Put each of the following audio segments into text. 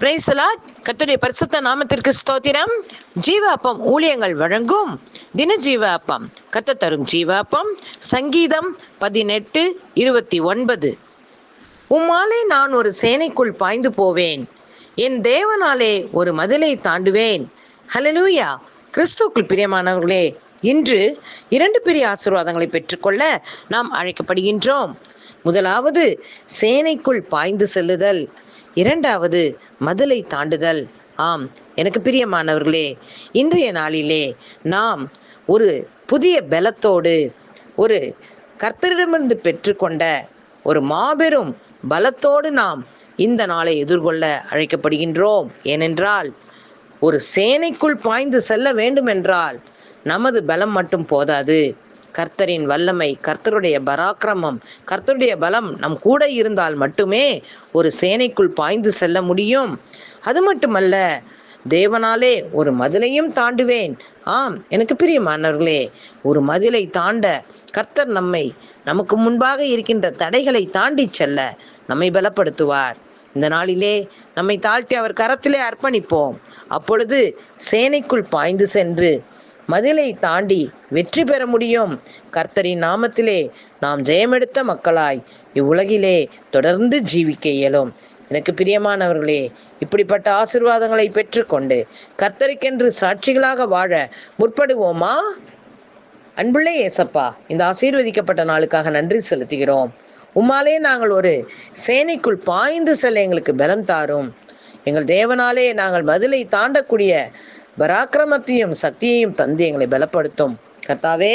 பிரைசலா கத்துடைய பரிசுத்த நாமத்திற்கு ஸ்தோத்திரம். ஜீவ அப்பம் ஊழியங்கள் வழங்கும் தின ஜீவ அப்பம் கத்த தரும் ஜீவ அப்பம் சங்கீதம் பதினெட்டு இருபத்தி ஒன்பது. உம்மாலே நான் ஒரு சேனைக்குள் பாய்ந்து போவேன். என் தேவனாலே ஒரு மதிலை தாண்டுவேன். ஹலலூயா கிறிஸ்துக்குள் பிரியமானவர்களே இன்று இரண்டு பெரிய ஆசீர்வாதங்களை பெற்றுக்கொள்ள நாம் அழைக்கப்படுகின்றோம். முதலாவது சேனைக்குள் பாய்ந்து செல்லுதல். இரண்டாவது மதுளை தாண்டுதல். ஆம் எனக்கு பிரியமானவர்களே இன்றைய நாளிலே நாம் ஒரு புதிய பலத்தோடு ஒரு கர்த்தரிடமிருந்து பெற்றுக்கொண்ட ஒரு மாபெரும் பலத்தோடு நாம் இந்த நாளை எதிர்கொள்ள அழைக்கப்படுகின்றோம். ஏனென்றால் ஒரு சேனைக்குள் பாய்ந்து செல்ல வேண்டும் என்றால் நமது பலம் மட்டும் போதாது. கர்த்தரின் வல்லமை கர்த்தருடைய பராக்கிரமம் கர்த்தருடைய பலம் நம் கூட இருந்தால் மட்டுமே ஒரு சேனைக்குள் பாய்ந்து செல்ல முடியும். அது மட்டுமல்ல தேவனாலே ஒரு மதிலையும் தாண்டுவேன். ஆம் எனக்கு பிரியமானவர்களே ஒரு மதிலை தாண்ட கர்த்தர் நம்மை நமக்கு முன்பாக இருக்கின்ற தடைகளை தாண்டி செல்ல நம்மை பலப்படுத்துவார். இந்த நாளிலே நம்மை தாழ்த்தி அவர் கரத்திலே அர்ப்பணிப்போம். அப்பொழுது சேனைக்குள் பாய்ந்து சென்று மதிலை தாண்டி வெற்றி பெற முடியும். கர்த்தரின் நாமத்திலே நாம் ஜெயமெடுத்த மக்களாய் இவ்வுலகிலே தொடர்ந்து ஜீவிக்க இயலும். எனக்கு பிரியமானவர்களே இப்படிப்பட்ட ஆசிர்வாதங்களை பெற்றுக்கொண்டு கர்த்தருக்கென்று சாட்சிகளாக வாழ முற்படுவோமா? அன்புள்ளே ஏசப்பா இந்த ஆசீர்வதிக்கப்பட்ட நாளுக்காக நன்றி செலுத்துகிறோம். உம்மாலே நாங்கள் ஒரு சேனைக்குள் பாய்ந்து செல்ல எங்களுக்கு பலம் தாரும். எங்கள் தேவனாலே நாங்கள் மதிலை தாண்டக்கூடிய பராக்கிரமத்தையும் சக்தியையும் தந்து எங்களை பலப்படுத்தும். கர்த்தாவே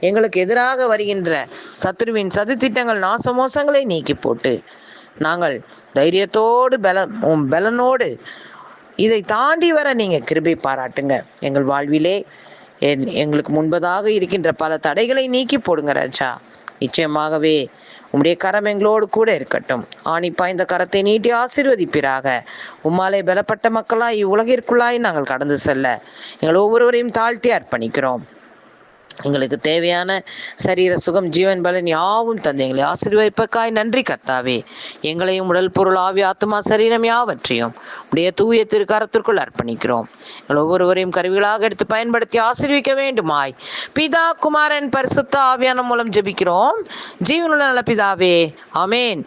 எங்களுக்கு எதிராக வருகின்ற சத்ருவின் சதித்திட்டங்கள் நாசமோசங்களை நீக்கி போட்டு நாங்கள் தைரியத்தோடு பல உம் பலனோடு இதை தாண்டி வர நீங்கள் கிருபை பாராட்டுங்க. எங்கள் வாழ்விலே என் எங்களுக்கு முன்பதாக இருக்கின்ற பல தடைகளை நீக்கி போடுங்க ராஜா. நிச்சயமாகவே உம்முடைய கரம் எங்களோடு கூட இருக்கட்டும். ஆணி பாய்ந்த கரத்தை நீட்டி ஆசீர்வதிப்பீராக. உம்மாலே பலப்பட்ட மக்களாய் இவ்வுலகிற்குள்ளாய் நாங்கள் கடந்து செல்ல. எங்கள் ஒவ்வொருவரையும் தாழ்த்தி அர்ப்பணிக்கிறோம். எங்களுக்கு தேவையான சரீர சுகம் ஜீவன் பலன் யாவும் தந்து எங்களை ஆசீர்வதிப்பக்காய் நன்றி கர்த்தாவே. எங்களையும் உடல் பொருள் ஆவி ஆத்மா சரீரம் யாவற்றையும் உடைய தூய திருக்கரத்திற்குள் அர்ப்பணிக்கிறோம். எங்கள் ஒவ்வொருவரையும் கருவிகளாக எடுத்து பயன்படுத்தி ஆசீர்விக்க வேண்டுமாய். பிதா குமாரன் பரிசுத்த ஆவியான மூலம் ஜெபிக்கிறோம். ஜீவனுள்ள நல்ல பிதாவே அமேன்